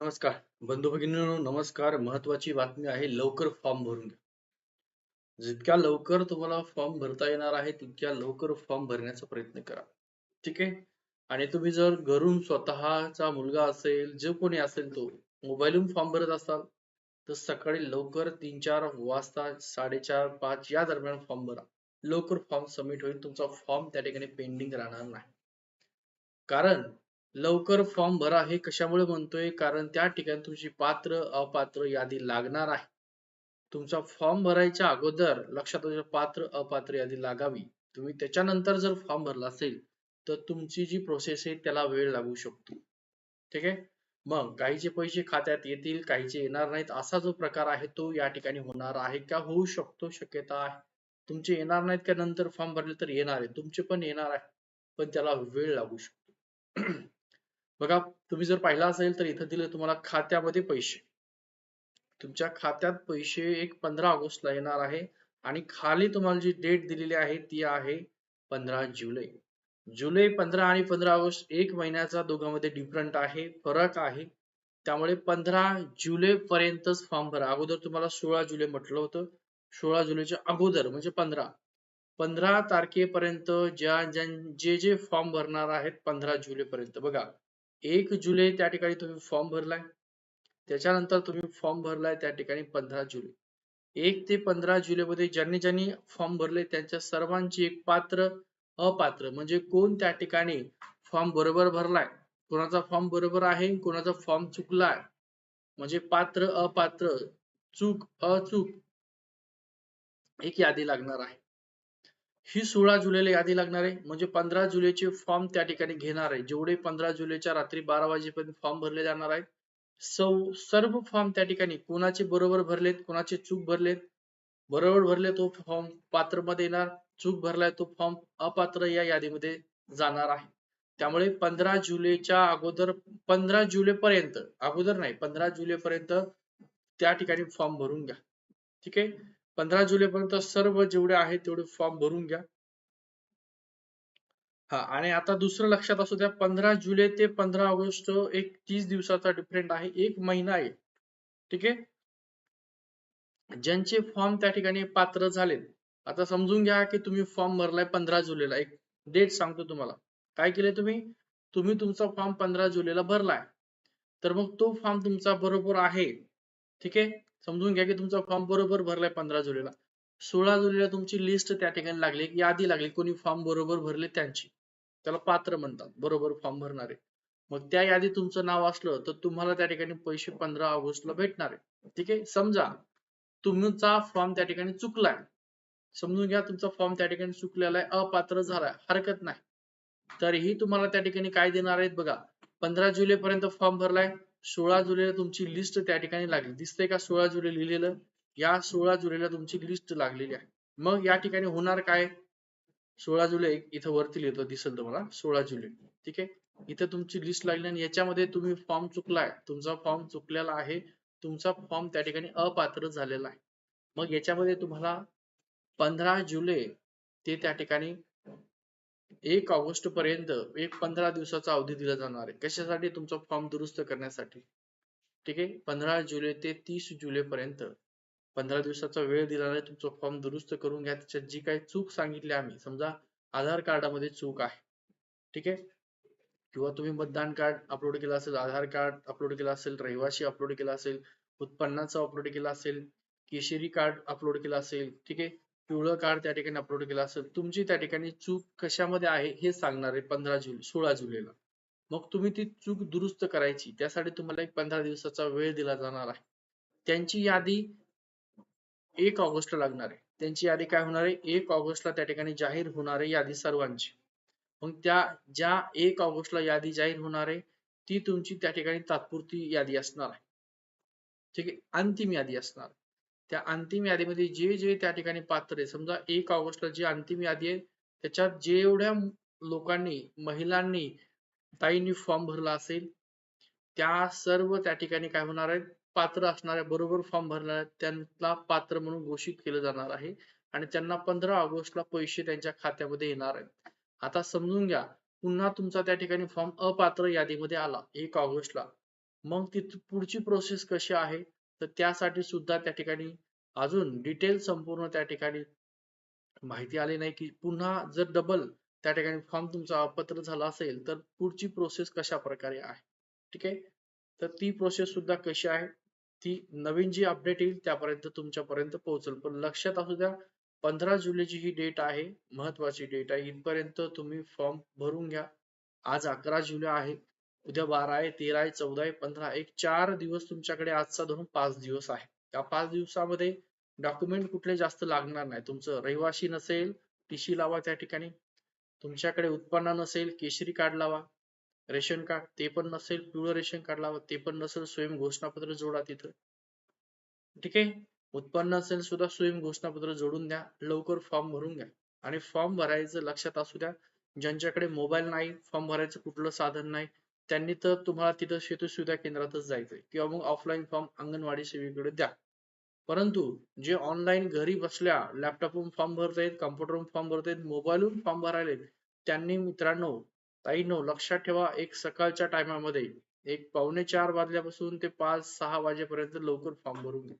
नमस्कार. बंधू भगिनींनो नमस्कार. महत्वाची बातमी आहे लवकर फॉर्म भरून घ्या. जितक्या लवकर तुम्हाला फॉर्म भरता येणार आहे तितक्या लवकर फॉर्म भरण्याचा प्रयत्न करा. ठीक आहे? आणि तुम्ही जर घरून स्वतःचा मुलगा असेल जो कोणी असेल तो मोबाईलहून फॉर्म भरत असाल तर सकाळी लवकर तीन चार वाजता साडेचार पाच या दरम्यान फॉर्म भरा. लवकर फॉर्म सबमिट होईल तुमचा फॉर्म त्या ठिकाणी पेंडिंग राहणार नाही. कारण लवकर फॉर्म भरा हे कशामुळे म्हणतोय? कारण त्या ठिकाणी तुमची पात्र अपात्र यादी लागणार आहे. तुमचा फॉर्म भरायच्या अगोदर लक्षात पात्र अपात्र यादी लागावी. तुम्ही त्याच्यानंतर जर फॉर्म भरला असेल तर तुमची जी प्रोसेस आहे त्याला वेळ लागू शकतो. ठीक आहे? मग काहीचे पैसे खात्यात येतील काहीचे येणार नाहीत असा जो प्रकार आहे तो या ठिकाणी होणार आहे का? होऊ शकतो शक्यता आहे. तुमचे येणार नाहीत का? नंतर फॉर्म भरले तर येणार आहे. तुमचे पण येणार आहे पण त्याला वेळ लागू शकतो. बघा तुम्ही जर पाहिला असेल तर इथं दिले तुम्हाला खात्यामध्ये पैसे. तुमच्या खात्यात पैसे एक पंधरा ऑगस्टला येणार आहे आणि खाली तुम्हाला जी डेट दिलेली आहे ती आहे पंधरा जुलै. जुलै पंधरा आणि पंधरा ऑगस्ट एक महिन्याचा दोघांमध्ये डिफरंट आहे फरक आहे. त्यामुळे पंधरा जुलै पर्यंतच फॉर्म भरा. अगोदर तुम्हाला सोळा जुलै म्हटलं होतं. सोळा जुलैच्या अगोदर म्हणजे पंधरा. पंधरा तारखेपर्यंत ज्या ज्या जे जे फॉर्म भरणार आहेत पंधरा जुलै पर्यंत बघा एक जुलै त्या ठिकाणी तुम्ही फॉर्म भरलाय. त्याच्यानंतर तुम्ही फॉर्म भरलाय त्या ठिकाणी पंधरा जुलै. एक ते पंधरा जुलै मध्ये ज्यांनी ज्यांनी फॉर्म भरले त्यांच्या सर्वांची एक पात्र अपात्र म्हणजे कोण त्या ठिकाणी फॉर्म बरोबर भरलाय कोणाचा फॉर्म बरोबर आहे कोणाचा फॉर्म चुकलाय. म्हणजे पात्र अपात्र चूक अचूक एक यादी लागणार आहे. ही सोळा जुलैला यादी लागणार आहे. म्हणजे पंधरा जुलैचे फॉर्म त्या ठिकाणी घेणार आहे. जेवढे पंधरा जुलैच्या रात्री बारा वाजेपर्यंत फॉर्म भरले जाणार आहेत. सौ सर्व फॉर्म त्या ठिकाणी कोणाचे बरोबर भरलेत कोणाचे चूक भरलेत बरोबर भरले तो फॉर्म पात्रमध्ये येणार चूक भरलाय तो फॉर्म अपात्र या यादीमध्ये जाणार आहे. त्यामुळे पंधरा जुलैच्या अगोदर पंधरा जुलै पर्यंत अगोदर नाही पंधरा जुलै पर्यंत त्या ठिकाणी फॉर्म भरून घ्या. ठीक आहे? पंधरा जुलै पर्यंत सर्व जेवढे आहेत तेवढे फॉर्म भरून घ्या. हा आणि आता दुसरं लक्षात असू द्या पंधरा जुलै ते पंधरा ऑगस्ट एक तीस दिवसाचा डिफरंट आहे एक महिना आहे. ठीक आहे? ज्यांचे फॉर्म त्या ठिकाणी पात्र झालेत. आता समजून घ्या की तुम्ही फॉर्म भरलाय पंधरा जुलैला. एक डेट सांगतो तुम्हाला. काय केले तुम्ही? तुम्ही तुमचा फॉर्म पंधरा जुलैला भरलाय. तर मग तो फॉर्म तुमचा बरोबर आहे. ठीक आहे? समजून घ्या की तुमचा फॉर्म बरोबर भरलाय पंधरा जुलैला. सोळा जुलैला तुमची लिस्ट त्या ठिकाणी लागली यादी लागली कोणी फॉर्म बरोबर भरले त्यांची. त्याला पात्र म्हणतात बरोबर फॉर्म भरणारे. मग त्या यादीत तुमचं नाव असलं तर तुम्हाला त्या ठिकाणी पैसे पंधरा ऑगस्टला भेटणार आहे. ठीक आहे? समजा तुमचा फॉर्म त्या ठिकाणी चुकलाय. समजून घ्या तुमचा फॉर्म त्या ठिकाणी चुकलेला आहे अपात्र झालाय हरकत नाही. तरीही तुम्हाला त्या ठिकाणी काय देणार आहेत बघा? पंधरा जुलै पर्यंत फॉर्म भरलाय सोळा जुलैला तुमची लिस्ट त्या ठिकाणी लागली. दिसतंय का सोळा जुलै लिहिलेलं? या सोळा जुलैला तुमची लिस्ट लागलेली आहे. मग या ठिकाणी होणार काय? सोळा जुलै इथं वरती लिहितो दिसेल तुम्हाला. सोळा जुलै. ठीक आहे? इथं तुमची लिस्ट लागली आणि याच्यामध्ये तुम्ही फॉर्म चुकलाय. तुमचा फॉर्म चुकलेला आहे. तुमचा फॉर्म त्या ठिकाणी अपात्र झालेला आहे. मग याच्यामध्ये तुम्हाला पंधरा जुलै ते त्या ठिकाणी एक ऑगस्ट पर्यंत एक पंधरा दिवसाचा अवधी दिला जाणार आहे. कशासाठी? तुमचा फॉर्म दुरुस्त करण्यासाठी. ठीक आहे? पंधरा जुलै ते तीस जुलै पर्यंत पंधरा दिवसाचा वेळ दिला आहे तुमचा फॉर्म दुरुस्त करून घ्या. त्याच्यात जी काही चूक सांगितली आम्ही समजा आधार कार्डामध्ये चूक आहे. ठीक आहे? किंवा तुम्ही मतदान कार्ड अपलोड केलं असेल आधार कार्ड अपलोड केलं असेल रहिवाशी अपलोड केला असेल उत्पन्नाचा अपलोड केला असेल केशरी कार्ड अपलोड केला असेल ठीक आहे? पिवळं कार्ड त्या ठिकाणी अपलोड केलं असेल तुमची त्या ठिकाणी चूक कशामध्ये आहे हे सांगणार आहे पंधरा जुलै सोळा जुलैला. मग तुम्ही ती चूक दुरुस्त करायची त्यासाठी तुम्हाला एक पंधरा दिवसाचा वेळ दिला जाणार आहे. त्यांची यादी एक ऑगस्टला लागणार आहे. त्यांची यादी काय होणार आहे? एक ऑगस्टला त्या ठिकाणी जाहीर होणार आहे यादी सर्वांची. मग त्या ज्या एक ऑगस्टला यादी जाहीर होणार आहे ती तुमची त्या ठिकाणी तात्पुरती यादी असणार आहे. ठीक आहे? अंतिम यादी असणार त्या अंतिम यादीमध्ये जे जे त्या ठिकाणी पात्र आहे समजा एक ऑगस्टला जी अंतिम यादी आहे त्याच्यात जेवढ्या लोकांनी महिलांनी ताईंनी फॉर्म भरला असेल त्या सर्व त्या ठिकाणी काय होणार आहे पात्र असणाऱ्या बरोबर फॉर्म भरणाऱ्या त्यांना पात्र म्हणून घोषित केलं जाणार आहे आणि त्यांना पंधरा ऑगस्टला पैसे त्यांच्या खात्यामध्ये येणार आहेत. आता समजून घ्या पुन्हा तुमचा त्या ठिकाणी फॉर्म अपात्र यादीमध्ये आला एक ऑगस्टला. मग ती पुढची प्रोसेस कशी आहे? तर त्यासाठी सुद्धा त्या ठिकाणी अजून डिटेल संपूर्ण त्या ठिकाणी माहिती आली नाही की पुन्हा जर डबल त्या ठिकाणी फॉर्म तुमचा अपात्र झाला असेल तर पुढची प्रोसेस कशा प्रकारे आहे? ठीक आहे? तर ती प्रोसेस सुद्धा कशी आहे? ती नवीन जी अपडेट येईल त्यापर्यंत तुमच्यापर्यंत पोहोचेल. पण लक्षात असू द्या पंधरा जुलैची ही डेट आहे महत्वाची डेट आहे. इथपर्यंत तुम्ही फॉर्म भरून घ्या. आज अकरा जुलै आहे उद्या बारा आहे तेरा आहे चौदा आहे पंधरा एक चार दिवस तुमच्याकडे आजचा धरून पाच दिवस आहे. त्या पाच दिवसामध्ये डॉक्युमेंट कुठले जास्त लागणार नाही. तुमचं रहिवाशी नसेल टीसी लावा त्या ठिकाणी. तुमच्याकडे उत्पन्न नसेल केशरी कार्ड लावा. रेशन कार्ड ते पण नसेल पिवळं रेशन कार्ड लावा. ते पण नसेल स्वयं घोषणापत्र जोडा तिथं. ठीक आहे? उत्पन्न असेल सुद्धा स्वयं घोषणापत्र जोडून द्या. लवकर फॉर्म भरून घ्या. आणि फॉर्म भरायचं लक्षात असू द्या. ज्यांच्याकडे मोबाईल नाही फॉर्म भरायचं कुठलं साधन नाही त्यांनी तर तुम्हाला तिथं शेतू सुविधा केंद्रातच जायचंय. किंवा मग ऑफलाईन फॉर्म अंगणवाडी सेवेकडे द्या. परंतु जे ऑनलाईन घरी बसल्या लॅपटॉपवरून फॉर्म भरतायत कम्प्युटरवरून फॉर्म भरतायत मोबाईलवरून फॉर्म भरायले त्यांनी मित्रांनो ताईनो लक्षात ठेवा एक सकाळच्या टायमामध्ये एक पावणे चार वाजल्यापासून ते पाच सहा वाजेपर्यंत लवकर फॉर्म भरून घ्या.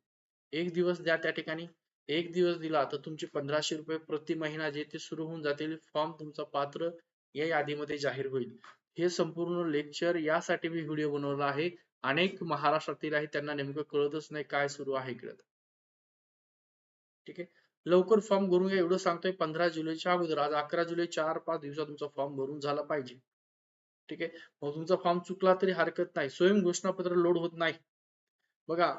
एक दिवस द्या त्या ठिकाणी. एक दिवस दिला तर तुमचे पंधराशे रुपये प्रति महिना जे ते सुरू होऊन जातील फॉर्म तुमचा पात्र या यादीमध्ये जाहीर होईल. हे संपूर्ण लेक्चर यासाठी मी व्हिडिओ बनवला आहे. अनेक महाराष्ट्रातील आहे त्यांना नेमकं कळतच नाही काय सुरू आहे इकडे. ठीक आहे? लवकर फॉर्म भरून घ्या. एवढं सांगतोय पंधरा जुलैच्या अगोदर आज अकरा जुलै चार पाच दिवसात तुमचा फॉर्म भरून झाला पाहिजे. ठीक आहे? मग तुमचा फॉर्म चुकला तरी हरकत नाही. स्वयं घोषणापत्र लोड होत नाही. बघा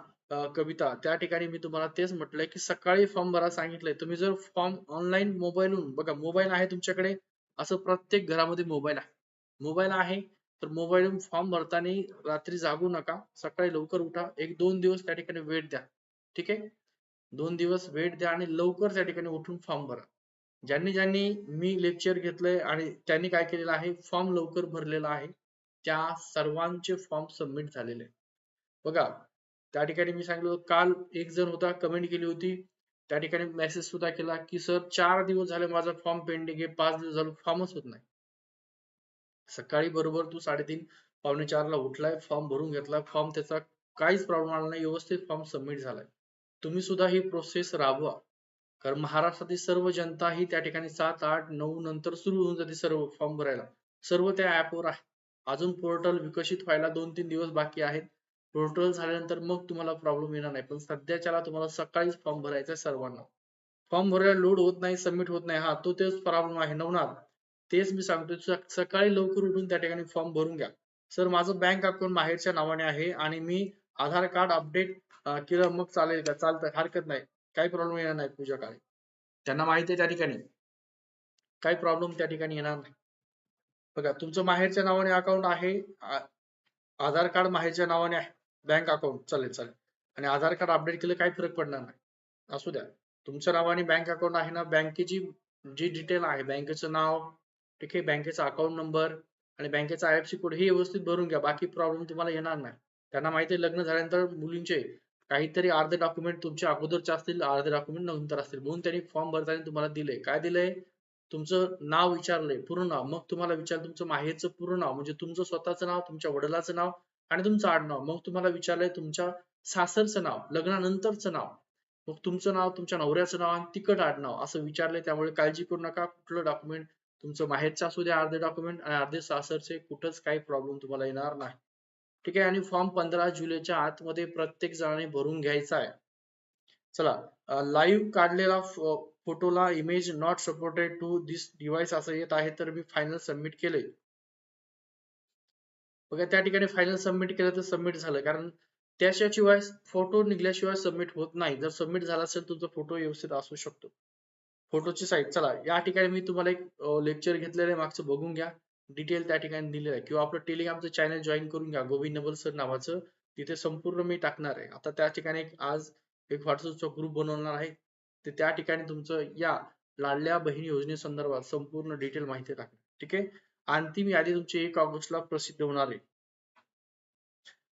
कविता त्या ठिकाणी मी तुम्हाला तेच म्हटलंय की सकाळी फॉर्म भरा सांगितलंय. तुम्ही जर फॉर्म ऑनलाईन मोबाईलहून बघा मोबाईल आहे तुमच्याकडे असं प्रत्येक घरामध्ये मोबाईल आहे. मोबाईल आहे तर मोबाईल फॉर्म भरताना रात्री जागू नका सकाळी लवकर उठा एक दोन दिवस त्या ठिकाणी वेट द्या ठीक आहे? दोन दिवस वेट द्या आणि लवकर त्या ठिकाणी उठून फॉर्म भरा. ज्यांनी ज्यांनी मी लेक्चर घेतलंय आणि त्यांनी काय केलेलं आहे फॉर्म लवकर भरलेला आहे त्या सर्वांचे फॉर्म सबमिट झालेले बघा त्या ठिकाणी मी सांगितलं काल एक जण होता कमेंट केली होती त्या ठिकाणी मेसेज सुद्धा केला की सर चार दिवस झाले माझा फॉर्म पेंडिंग आहे पाच दिवस झालं फॉर्मच होत नाही. सकाळी बरोबर तू साडेतीन पावणे चारला उठलाय फॉर्म भरून घेतला फॉर्म त्याचा काहीच प्रॉब्लेम आला नाही व्यवस्थित फॉर्म सबमिट झालाय. तुम्ही सुद्धा ही प्रोसेस राबवा. कारण महाराष्ट्रातील सर्व जनता ही त्या ठिकाणी सात आठ नऊ नंतर सुरू होऊन जाते सर्व फॉर्म भरायला. सर्व त्या ऍपवर आहे. अजून पोर्टल विकसित व्हायला दोन तीन दिवस बाकी आहेत. पोर्टल झाल्यानंतर मग तुम्हाला प्रॉब्लेम येणार नाही. पण सध्याच्याला तुम्हाला सकाळीच फॉर्म भरायचा आहे सर्वांना. फॉर्म भरायला लोड होत नाही सबमिट होत नाही. हा तो तेच प्रॉब्लेम आहे. नवनाथ तेच मी सांगतोय. सकाळी लवकर उठून त्या ठिकाणी फॉर्म भरून घ्या. सर माझं बँक अकाउंट माहेरच्या नावाने आहे आणि मी आधार कार्ड अपडेट केलं मग चालेल का? चालतं. हरकत नाही. काही प्रॉब्लेम येणार नाही तुझ्या काळी. त्यांना माहिती आहे त्या ठिकाणी. काही प्रॉब्लेम त्या ठिकाणी येणार नाही. बघा तुमचं माहेरच्या नावाने अकाउंट आहे आधार कार्ड माहेरच्या नावाने आहे बँक अकाउंट चालेल चालेल. आणि आधार कार्ड अपडेट केलं काही फरक पडणार नाही. असू द्या. तुमच्या नावाने बँक अकाउंट आहे ना बँकेची जी डिटेल आहे बँकेचं नाव ठीक आहे? बँकेचा अकाउंट नंबर आणि बँकेचा आय एफ सी कोड हे व्यवस्थित भरून घ्या. बाकी प्रॉब्लेम तुम्हाला येणार नाही. त्यांना माहिती आहे लग्न झाल्यानंतर मुलींचे काहीतरी अर्धे डॉक्युमेंट तुमच्या अगोदरचे असतील अर्धे डॉक्युमेंट नंतर असतील. म्हणून त्यांनी फॉर्म भरताना तुम्हाला दिले काय दिलंय? तुमचं नाव विचारलंय पूर्ण नाव. मग तुम्हाला विचार तुमचं माहेरचं पूर्ण नाव. म्हणजे तुमचं स्वतःचं नाव तुमच्या वडिलाचं नाव आणि तुमचं आडनाव. मग तुम्हाला विचारलंय तुमच्या सासरचं नाव लग्नानंतरचं नाव. मग तुमचं नाव तुमच्या नवऱ्याचं नाव आणि तिकट आडनाव असं विचारलंय. त्यामुळे काळजी करू नका. कुठलं डॉक्युमेंट तुमचं माहेरचं असू द्या अर्धे डॉक्युमेंट आणि अर्धे सासरचे कुठंच काही प्रॉब्लेम तुम्हाला येणार नाही. ठीक आहे? आणि फॉर्म पंधरा जुलैच्या आतमध्ये प्रत्येक जणाने भरून घ्यायचा आहे. चला लाईव्ह काढलेला फोटोला image not supported to this device असं येत आहे तर मी फायनल सबमिट केले बघा त्या ठिकाणी फायनल सबमिट केलं तर सबमिट झालं कारण त्याशिवाय फोटो निघल्याशिवाय सबमिट होत नाही. जर सबमिट झाला असेल तुमचा फोटो व्यवस्थित असू शकतो. फोटोची साईट चला या ठिकाणी मी तुम्हाला एक लेक्चर घेतलेलं आहे. मागचं बघून घ्या. डिटेल त्या ठिकाणी दिलेलं आहे. किंवा आपलं टेलिग्रामचं चॅनल जॉईन करून घ्या. गोविंद नबल सर नावाचं. तिथे संपूर्ण मी टाकणार आहे. आता त्या ठिकाणी आज एक व्हॉट्सअपचा ग्रुप बनवणार आहे. ते त्या ठिकाणी तुमचं या लाडल्या बहीण योजनेसंदर्भात संपूर्ण डिटेल माहिती टाकणार ठीक आहे? अंतिम यादी तुमची एक ऑगस्टला प्रसिद्ध होणार आहे.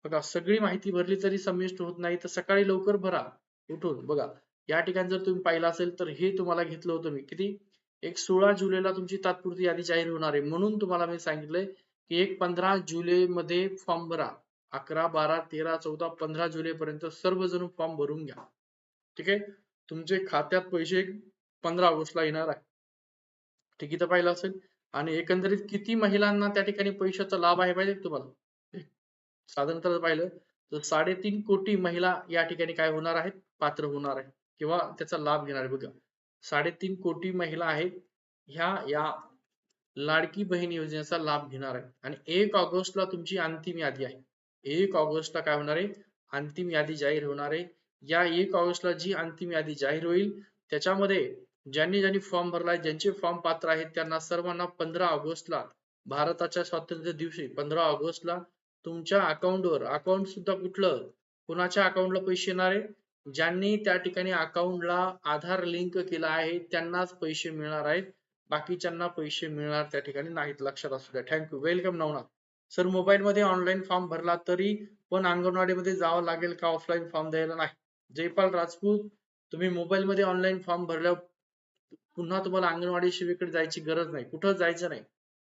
बघा सगळी माहिती भरली तरी समिष्ट होत नाही. तर सकाळी लवकर भरा. उठून बघा. या ठिकाणी जर तुम्ही पाहिलं असेल तर हे तुम्हाला घेतलं होतं मी. किती? एक सोळा जुलैला तुमची तात्पुरती यादी जाहीर होणार आहे. म्हणून तुम्हाला मी सांगितलंय की एक पंधरा जुलै मध्ये फॉर्म भरा. अकरा बारा तेरा चौदा पंधरा जुलै पर्यंत सर्वजण फॉर्म भरून घ्या. ठीक आहे? तुमचे खात्यात पैसे पंधरा ऑगस्टला येणार आहे. ठीक इथं पाहिलं असेल. आणि एकंदरीत किती महिलांना त्या ठिकाणी पैशाचा लाभ आहे पाहिजे तुम्हाला? साधारणतः पाहिलं तर साडेतीन कोटी महिला या ठिकाणी काय होणार आहेत? पात्र होणार आहे किंवा त्याचा लाभ घेणार. बघा साडेतीन कोटी महिला आहेत ह्या या लाडकी बहीण योजनेचा लाभ घेणार आहे आणि एक ऑगस्टला तुमची अंतिम यादी आहे. एक ऑगस्टला काय होणार आहे? अंतिम यादी जाहीर होणार आहे. या एक ऑगस्टला जी अंतिम यादी जाहीर होईल त्याच्यामध्ये ज्यांनी ज्यांनी फॉर्म भरलाय ज्यांचे फॉर्म पात्र आहेत त्यांना सर्वांना पंधरा ऑगस्टला भारताच्या स्वातंत्र्य दिवशी पंधरा ऑगस्टला तुमच्या अकाउंटवर अकाउंट सुद्धा कुठलं? कुणाच्या अकाउंटला पैसे येणार आहे? ज्यांनी त्या ठिकाणी अकाउंटला आधार लिंक केला आहे त्यांनाच पैसे मिळणार आहेत. बाकीच्यांना पैसे मिळणार त्या ठिकाणी नाहीत लक्षात असू द्या. Thank you welcome Navnath. Sir mobile मध्ये ऑनलाईन फॉर्म भरला तरी पण अंगणवाडीमध्ये जावं लागेल का? ऑफलाईन फॉर्म द्यायला नाही. जयपाल राजपूत तुम्ही मोबाईल मध्ये ऑनलाईन फॉर्म भरल्या पुन्हा तुम्हाला अंगणवाडी सेवेकडे जायची गरज नाही. कुठं जायचं नाही.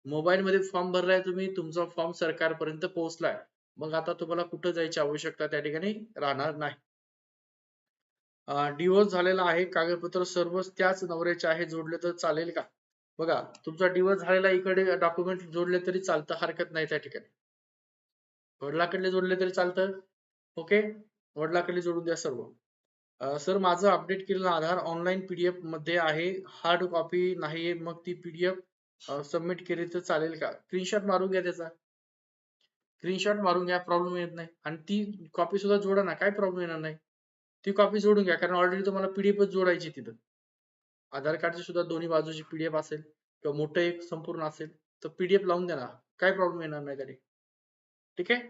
मोबाईल मध्ये फॉर्म भरलाय तुम्ही तुमचा फॉर्म सरकारपर्यंत पोहोचलाय. मग आता तुम्हाला कुठं जायची आवश्यकता त्या ठिकाणी राहणार नाही. डिवोर्स झालेला आहे. कागदपत्र सर्व त्याच नवऱ्याचे आहे जोडले तर चालेल का? बघा तुमचा डिवोर्स झालेला इकडे डॉक्युमेंट जोडले तरी चालतं हरकत नाही त्या ठिकाणी. वडिलाकडले जोडले तरी चालतं. ओके वडिलाकडले जोडून द्या सर्व. सर माझं अपडेट केलेलं आधार ऑनलाईन पीडीएफमध्ये आहे. हार्ड कॉपी नाही मग ती पीडीएफ सबमिट केली तर चालेल का? स्क्रीनशॉट मारून घ्या त्याचा. स्क्रीनशॉट मारून घ्या प्रॉब्लेम येत नाही. आणि ती कॉपी सुद्धा जोडा ना काय प्रॉब्लेम येणार नाही? ती कॉपी जोडून घ्या. कारण ऑलरेडी तुम्हाला पीडीएफ जोडायची तिथं. आधार कार्डची सुद्धा दोन्ही बाजूची पीडीएफ असेल किंवा मोठं एक संपूर्ण असेल तर पीडीएफ लावून द्या ना काय प्रॉब्लेम येणार नाही तरी. ठीक आहे?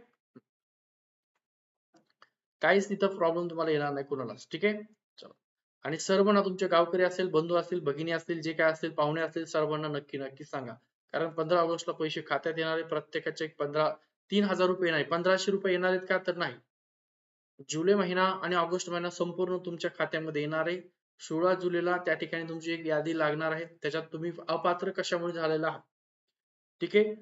काहीच तिथं प्रॉब्लेम तुम्हाला येणार नाही कोणालाच. ठीक आहे? आणि सर्वांना तुमचे गावकरी असेल बंधू असतील भगिनी असतील जे काय असतील पाहुणे असतील सर्वांना नक्की नक्की सांगा. कारण पंधरा ऑगस्टला पैसे खात्यात येणारे प्रत्येकाचे पंधरा तीन हजार रुपये नाही. पंधराशे रुपये येणार आहेत का तर नाही. जुलै महिना आणि ऑगस्ट महिना संपूर्ण तुमच्या खात्यामध्ये येणार आहे. सोळा जुलैला त्या ठिकाणी तुमची एक यादी लागणार आहे. त्याच्यात तुम्ही अपात्र कशामुळे झालेला आहात? ठीक आहे?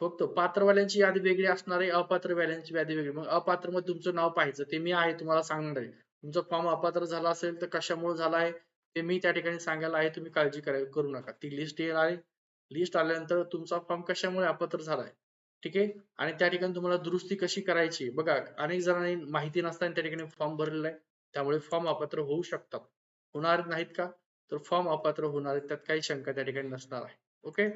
फक्त पात्रवाल्यांची यादी वेगळी असणार आहे अपात्रवाल्यांची यादी वेगळी. मग अपात्रमध्ये तुमचं नाव पाहायचं. ते मी आहे तुम्हाला सांगणार आहे. तुमचा फॉर्म अपात्र झाला असेल तर कशामुळे झाला आहे ते मी त्या ठिकाणी सांगायला आहे. तुम्ही काळजी करू नका. ती लिस्ट येणार आहे. लिस्ट आल्यानंतर तुमचा फॉर्म कशामुळे अपात्र झालाय ठीक आहे? आणि त्या ठिकाणी तुम्हाला दुरुस्ती कशी करायची? बघा अनेक जणांनी माहिती नसताना त्या ठिकाणी फॉर्म भरलेला आहे. त्यामुळे फॉर्म अपात्र होऊ शकतात. होणार नाहीत का? तर फॉर्म अपात्र होणार आहेत. त्यात काही शंका त्या ठिकाणी नसणार आहे. ओके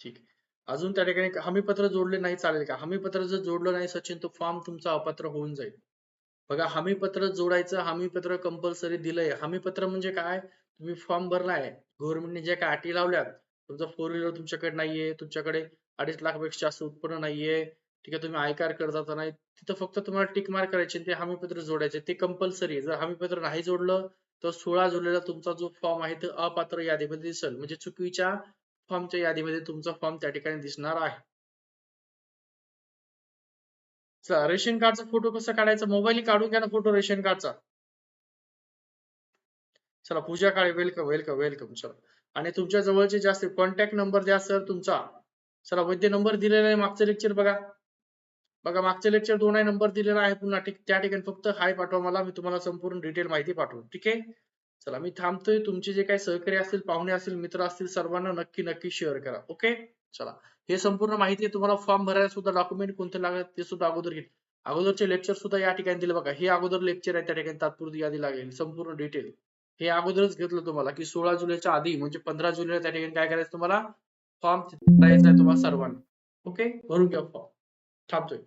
ठीक. अजून त्या ठिकाणी हमीपत्र जोडले नाही चालेल का? हमीपत्र जर जोडलं नाही सचिन तो फॉर्म तुमचा अपात्र होऊन जाईल. बघा हमीपत्र जोडायचं हमीपत्र कंपल्सरी दिलंय. हमीपत्र म्हणजे काय? तुम्ही फॉर्म भरलाय गव्हर्नमेंटने ज्या काय अटी लावल्यात तुमचा फोर व्हीलर तुमच्याकडे नाहीये तुमच्याकडे अडीच लाखपेक्षा जास्त उत्पन्न नाहीये ठीक आहे तुम्ही आयकार करता नाही तिथं फक्त तुम्हाला टिक मार्क करायचे ते हमीपत्र जोडायचे. ते कंपल्सरी जर हमीपत्र नाही जोडलं तर सोळा जुलैला तुमचा जो फॉर्म आहे तो अपात्र यादीमध्ये दिसेल. म्हणजे चुकीच्या फॉर्मच्या यादीमध्ये तुमचा फॉर्म त्या ठिकाणी दिसणार आहे. रेशन कार्डचा फोटो कसा काढायचा? मोबाईल काढून घ्या ना फोटो रेशन कार्डचा. चला Pooja Kale welcome welcome welcome चला. आणि तुमच्या जवळचे जास्त कॉन्टॅक्ट नंबर द्या सर तुमचा चला वैद्य नंबर दिलेला आहे मागचं लेक्चर बघा. बघा मागचं लेक्चर दोन आहे नंबर दिलेला आहे पुन्हा त्या ठिकाणी फक्त हाय पाठवा मला मी तुम्हाला संपूर्ण डिटेल माहिती पाठवू ठीक आहे? चला मी थांबतोय तुमचे जे काही सहकारी असतील पाहुणे असतील मित्र असतील सर्वांना नक्की नक्की शेअर करा ओके चला. हे संपूर्ण माहिती तुम्हाला फॉर्म भरायला सुद्धा डॉक्युमेंट कोणते लागतात ते सुद्धा अगोदर घेईल. अगोदरचे लेक्चर सुद्धा या ठिकाणी दिले बघा. हे अगोदर लेक्चर आहे त्या ठिकाणी तात्पुरती यादी लागेल संपूर्ण डिटेल हे अगोदरच घेतलं तुम्हाला की सोळा जुलैच्या आधी म्हणजे पंधरा जुलैला त्या ठिकाणी काय करायचं तुम्हाला? फॉर्म करायचा आहे तुम्हाला सर्वांना. ओके भरून घ्या फॉर्म थांबतोय.